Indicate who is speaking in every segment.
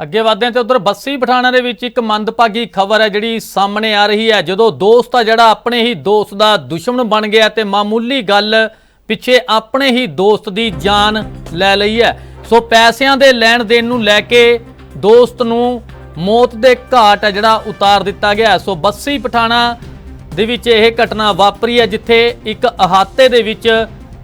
Speaker 1: ਅੱਗੇ ਵਧਦੇ ਹਾਂ ਤੇ ਉਧਰ ਬੱਸੀ ਪਠਾਣਾ ਦੇ ਵਿੱਚ ਇੱਕ ਮੰਦਭਾਗੀ ਖਬਰ ਹੈ ਜਿਹੜੀ ਸਾਹਮਣੇ ਆ ਰਹੀ ਹੈ। ਜਦੋਂ ਦੋਸਤ ਆ ਜਿਹੜਾ ਆਪਣੇ ਹੀ ਦੋਸਤ ਦਾ ਦੁਸ਼ਮਣ ਬਣ ਗਿਆ ਤੇ ਮਾਮੂਲੀ ਗੱਲ ਪਿੱਛੇ ਆਪਣੇ ਹੀ ਦੋਸਤ ਦੀ ਜਾਨ ਲੈ ਲਈ ਹੈ। ਸੋ ਪੈਸਿਆਂ ਦੇ ਲੈਣ ਦੇਣ ਨੂੰ ਲੈ ਕੇ ਦੋਸਤ ਨੂੰ ਮੌਤ ਦੇ ਘਾਟ ਹੈ ਜਿਹੜਾ ਉਤਾਰ ਦਿੱਤਾ ਗਿਆ ਸੋ ਬੱਸੀ ਪਠਾਣਾ ਦੇ ਵਿੱਚ ਇਹ ਘਟਨਾ ਵਾਪਰੀ ਹੈ ਜਿੱਥੇ ਇੱਕ ਅਹਾਤੇ ਦੇ ਵਿੱਚ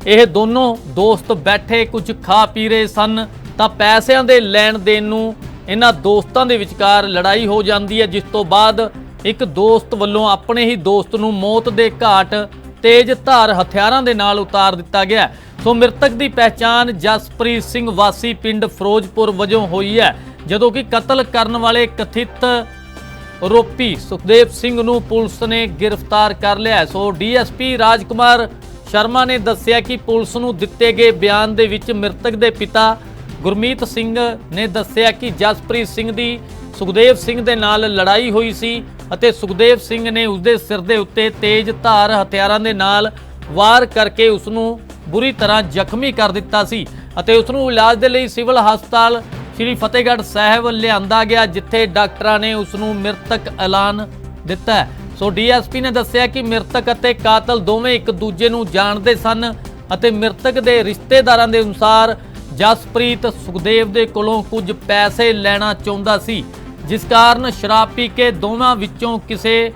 Speaker 1: ਇਹ ਦੋਨੋਂ ਦੋਸਤ ਬੈਠੇ ਕੁਝ ਖਾ ਪੀ ਰਹੇ ਸਨ। ਤਾਂ ਪੈਸਿਆਂ ਦੇ ਲੈਣ ਦੇਣ ਨੂੰ ਇਹਨਾਂ ਦੋਸਤਾਂ ਦੇ ਵਿਚਕਾਰ ਲੜਾਈ ਹੋ ਜਾਂਦੀ ਹੈ, ਜਿਸ ਤੋਂ ਬਾਅਦ ਇੱਕ ਦੋਸਤ ਵੱਲੋਂ ਆਪਣੇ ਹੀ ਦੋਸਤ ਨੂੰ ਮੌਤ ਦੇ ਘਾਟ ਤੇਜ਼ ਧਾਰ ਹਥਿਆਰਾਂ ਦੇ ਨਾਲ ਉਤਾਰ ਦਿੱਤਾ ਗਿਆ ਸੋ ਮ੍ਰਿਤਕ ਦੀ ਪਹਿਚਾਣ ਜਸਪ੍ਰੀਤ ਸਿੰਘ ਵਾਸੀ ਪਿੰਡ ਫਿਰੋਜ਼ਪੁਰ ਵਜੋਂ ਹੋਈ ਹੈ, ਜਦੋਂ ਕਿ ਕਤਲ ਕਰਨ ਵਾਲੇ ਕਥਿਤ ਆਰੋਪੀ ਸੁਖਦੇਵ ਸਿੰਘ ਨੂੰ ਪੁਲਿਸ ਨੇ ਗ੍ਰਿਫਤਾਰ ਕਰ ਲਿਆ ਹੈ। ਸੋ ਡੀਐਸਪੀ ਰਾਜਕੁਮਾਰ ਸ਼ਰਮਾ ਨੇ ਦੱਸਿਆ ਕਿ ਪੁਲਿਸ ਨੂੰ ਦਿੱਤੇ ਗਏ ਬਿਆਨ ਦੇ ਵਿੱਚ ਮ੍ਰਿਤਕ ਦੇ ਪਿਤਾ ਗੁਰਮੀਤ ਸਿੰਘ ਨੇ ਦੱਸਿਆ ਕਿ ਜਸਪ੍ਰੀਤ ਸਿੰਘ ਦੀ ਸੁਖਦੇਵ ਸਿੰਘ ਦੇ ਨਾਲ ਲੜਾਈ ਹੋਈ ਸੀ ਅਤੇ ਸੁਖਦੇਵ ਸਿੰਘ ਨੇ ਉਸਦੇ ਸਿਰ ਦੇ ਉੱਤੇ ਤੇਜ਼ ਧਾਰ ਹਥਿਆਰਾਂ ਦੇ ਨਾਲ ਵਾਰ ਕਰਕੇ ਉਸ ਨੂੰ ਬੁਰੀ ਤਰ੍ਹਾਂ ਜ਼ਖਮੀ ਕਰ ਦਿੱਤਾ ਸੀ ਅਤੇ ਉਸ ਨੂੰ ਇਲਾਜ ਦੇ ਲਈ ਸਿਵਲ ਹਸਪਤਾਲ ਸ਼੍ਰੀ ਫਤਿਹਗੜ੍ਹ ਸਾਹਿਬ ਲਿਆਂਦਾ ਗਿਆ, ਜਿੱਥੇ ਡਾਕਟਰਾਂ ਨੇ ਉਸ ਨੂੰ ਮ੍ਰਿਤਕ ਐਲਾਨ ਦਿੱਤਾ ਹੈ। ਸੋ ਡੀਐਸਪੀ ਨੇ ਦੱਸਿਆ ਕਿ ਮ੍ਰਿਤਕ ਅਤੇ ਕਾਤਲ ਦੋਵੇਂ ਇੱਕ ਦੂਜੇ ਨੂੰ ਜਾਣਦੇ ਸਨ ਅਤੇ ਮ੍ਰਿਤਕ ਦੇ ਰਿਸ਼ਤੇਦਾਰਾਂ ਦੇ ਅਨੁਸਾਰ ਜਸਪ੍ਰੀਤ ਸੁਖਦੇਵ ਦੇ ਕੋਲੋਂ ਕੁਝ ਪੈਸੇ ਲੈਣਾ ਚਾਹੁੰਦਾ ਸੀ, ਜਿਸ ਕਾਰਨ ਸ਼ਰਾਬ ਪੀ ਕੇ ਦੋਵਾਂ ਵਿੱਚੋਂ ਕਿਸੇ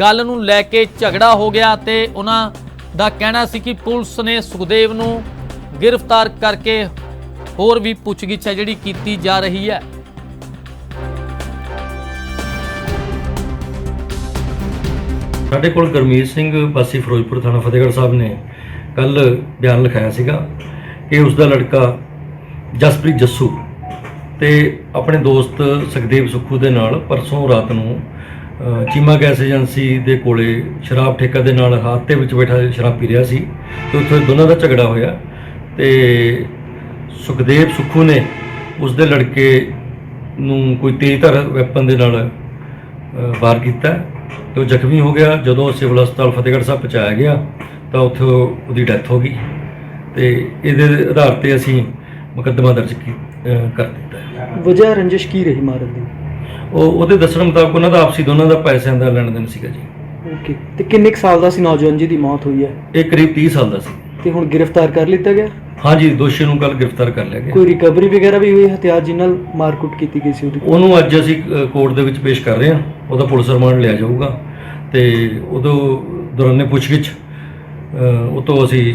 Speaker 1: ਗੱਲ ਨੂੰ ਲੈ ਕੇ ਝਗੜਾ ਹੋ ਗਿਆ ਤੇ ਉਹਨਾਂ ਦਾ ਕਹਿਣਾ ਸੀ ਕਿ ਪੁਲਿਸ ਨੇ ਸੁਖਦੇਵ ਨੂੰ ਗ੍ਰਿਫਤਾਰ ਕਰਕੇ ਹੋਰ ਵੀ ਪੁੱਛਗਿੱਛ ਹੈ ਜਿਹੜੀ ਕੀਤੀ ਜਾ ਰਹੀ ਹੈ।
Speaker 2: ਸਾਡੇ ਕੋਲ ਗਰਮੀਤ ਸਿੰਘ ਵਾਸੀ ਫਿਰੋਜ਼ਪੁਰ ਥਾਣਾ ਫਤਿਹਗੜ੍ਹ ਸਾਹਿਬ ਨੇ ਕੱਲ ਬਿਆਨ ਲਿਖਾਇਆ ਸੀਗਾ ਕਿ ਉਸ ਦਾ ਲੜਕਾ ਜਸਪ੍ਰੀਤ ਜੱਸੂ ਤੇ ਆਪਣੇ ਦੋਸਤ ਸੁਖਦੇਵ ਸੁੱਖੂ ਦੇ ਨਾਲ ਪਰਸੋਂ ਰਾਤ ਨੂੰ ਚੀਮਾ ਗੈਸ ਏਜੰਸੀ ਦੇ ਕੋਲੇ ਸ਼ਰਾਬ ਠੇਕਾ ਦੇ ਨਾਲ ਹਾਤੇ ਵਿੱਚ ਬੈਠਾ ਸ਼ਰਾਬ ਪੀ ਰਿਹਾ ਸੀ ਤੇ ਉੱਥੇ ਦੋਨਾਂ ਦਾ ਝਗੜਾ ਹੋਇਆ ਤੇ ਸੁਖਦੇਵ ਸੁੱਖੂ ਨੇ ਉਸ ਦੇ ਲੜਕੇ ਨੂੰ ਕੋਈ ਤੇਜ਼ ਤੇਜ਼ਧਾਰ ਵੈਪਨ ਦੇ ਨਾਲ ਵਾਰ ਕੀਤਾ ਤੇ ਉਹ ਜ਼ਖਮੀ ਹੋ ਗਿਆ। ਜਦੋਂ ਸਿਵਲ ਹਸਪਤਾਲ ਫਤਿਹਗੜ੍ਹ ਸਾਹਿਬ ਪਹੁੰਚਾਇਆ ਗਿਆ ਤਾਂ ਉੱਥੇ ਉਹਦੀ ਡੈਥ ਹੋ ਗਈ ਤੇ ਇਹਦੇ ਆਧਾਰ ਤੇ ਅਸੀਂ ਮੁਕੱਦਮਾ ਦਰਜ ਕੀ- ਕਰ ਦਿੱਤਾ ਹੈ।
Speaker 3: ਵਜ੍ਹਾ ਰੰਜਿਸ਼ ਕੀ ਰਹੀ ਮਾਰਨ ਦੀ?
Speaker 2: ਉਹ ਉਹਦੇ ਦੱਸਣ ਮੁਤਾਬਕ ਉਹਨਾਂ ਦਾ ਆਪਸੀ ਦੋਨਾਂ ਦਾ ਪੈਸਿਆਂ ਦਾ ਲੈਣ ਦੇਣ ਸੀਗਾ ਜੀ।
Speaker 3: ਓਕੇ ਤੇ ਕਿੰਨੇ ਕੁ ਸਾਲ ਦਾ ਸੀ ਨੌਜਵਾਨ ਜੀ ਦੀ ਮੌਤ ਹੋਈ ਹੈ?
Speaker 2: ਇਹ ਕਰੀਬ 30 ਸਾਲ ਦਾ ਸੀ।
Speaker 3: ਤੇ ਹੁਣ ਗ੍ਰਿਫਤਾਰ ਕਰ ਲਿੱਤਾ ਗਿਆ?
Speaker 2: ਹਾਂਜੀ ਦੋਸ਼ੀ ਨੂੰ ਕੱਲ ਗ੍ਰਿਫਤਾਰ ਕਰ ਲਿਆ ਗਿਆ।
Speaker 3: ਕੋਈ ਰਿਕਵਰੀ ਵਗੈਰਾ ਵੀ ਹੋਈ? ਹਥਿਆਰ ਜਿਸ ਨਾਲ ਮਾਰਕੁੱਟ ਕੀਤੀ ਗਈ ਸੀ ਉਹਦੀ?
Speaker 2: ਉਹਨੂੰ ਅੱਜ ਅਸੀਂ ਕੋਰਟ ਦੇ ਵਿੱਚ ਪੇਸ਼ ਕਰ ਰਹੇ ਹਾਂ। ਉਹਦਾ ਪੁਲਿਸ ਰਿਮਾਂਡ ਲਿਆ ਜਾਊਗਾ। ਤੇ ਉਦੋਂ ਦੌਰਾਨੇ ਪੁੱਛਗਿੱਛ ਉਹ ਤੋਂ ਅਸੀਂ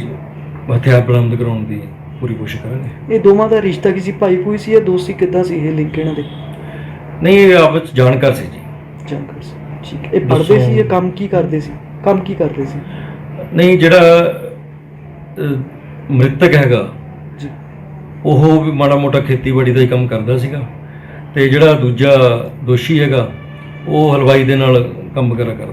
Speaker 2: ਹਥਿਆਰ ਬਰਾਮਦ ਕਰਾਉਣ ਦੀ ਪੂਰੀ ਕੋਸ਼ਿਸ਼ ਕਰਾਂਗੇ।
Speaker 3: ਇਹ ਦੋਵਾਂ ਦਾ ਰਿਸ਼ਤਾ ਕਿਸੇ ਭਾਈ ਭੂਈ ਸੀ ਜਾਂ ਦੋਸਤੀ ਕਿੱਦਾਂ ਸੀ ਇਹ ਲਿੰਕ ਇਹਨਾਂ ਦੇ?
Speaker 2: ਨਹੀਂ ਇਹ ਆਪਸ ਵਿੱਚ ਜਾਣਕਾਰ ਸੀ ਜੀ।
Speaker 3: ਜਾਣਕਾਰ ਸੀ ਠੀਕ ਹੈ। ਇਹ ਪੜ੍ਹਦੇ ਸੀ ਜਾਂ ਕੰਮ ਕੀ ਕਰਦੇ ਸੀ? ਕੰਮ ਕੀ ਕਰਦੇ ਸੀ?
Speaker 2: ਨਹੀਂ ਜਿਹੜਾ ਮ੍ਰਿਤਕ ਹੈਗਾ
Speaker 3: ਜੀ।
Speaker 2: ਉਹ ਵੀ ਮਾੜਾ ਮੋਟਾ ਖੇਤੀਬਾੜੀ ਦਾ ਹੀ ਕੰਮ ਕਰਦਾ ਸੀਗਾ। ਤੇ ਜਿਹੜਾ ਦੂਜਾ ਦੋਸ਼ੀ ਹੈਗਾ ਉਹ ਹਲਵਾਈ ਦੇ ਨਾਲ ਕੰਮ ਕਰਾ ਕਰਦਾ।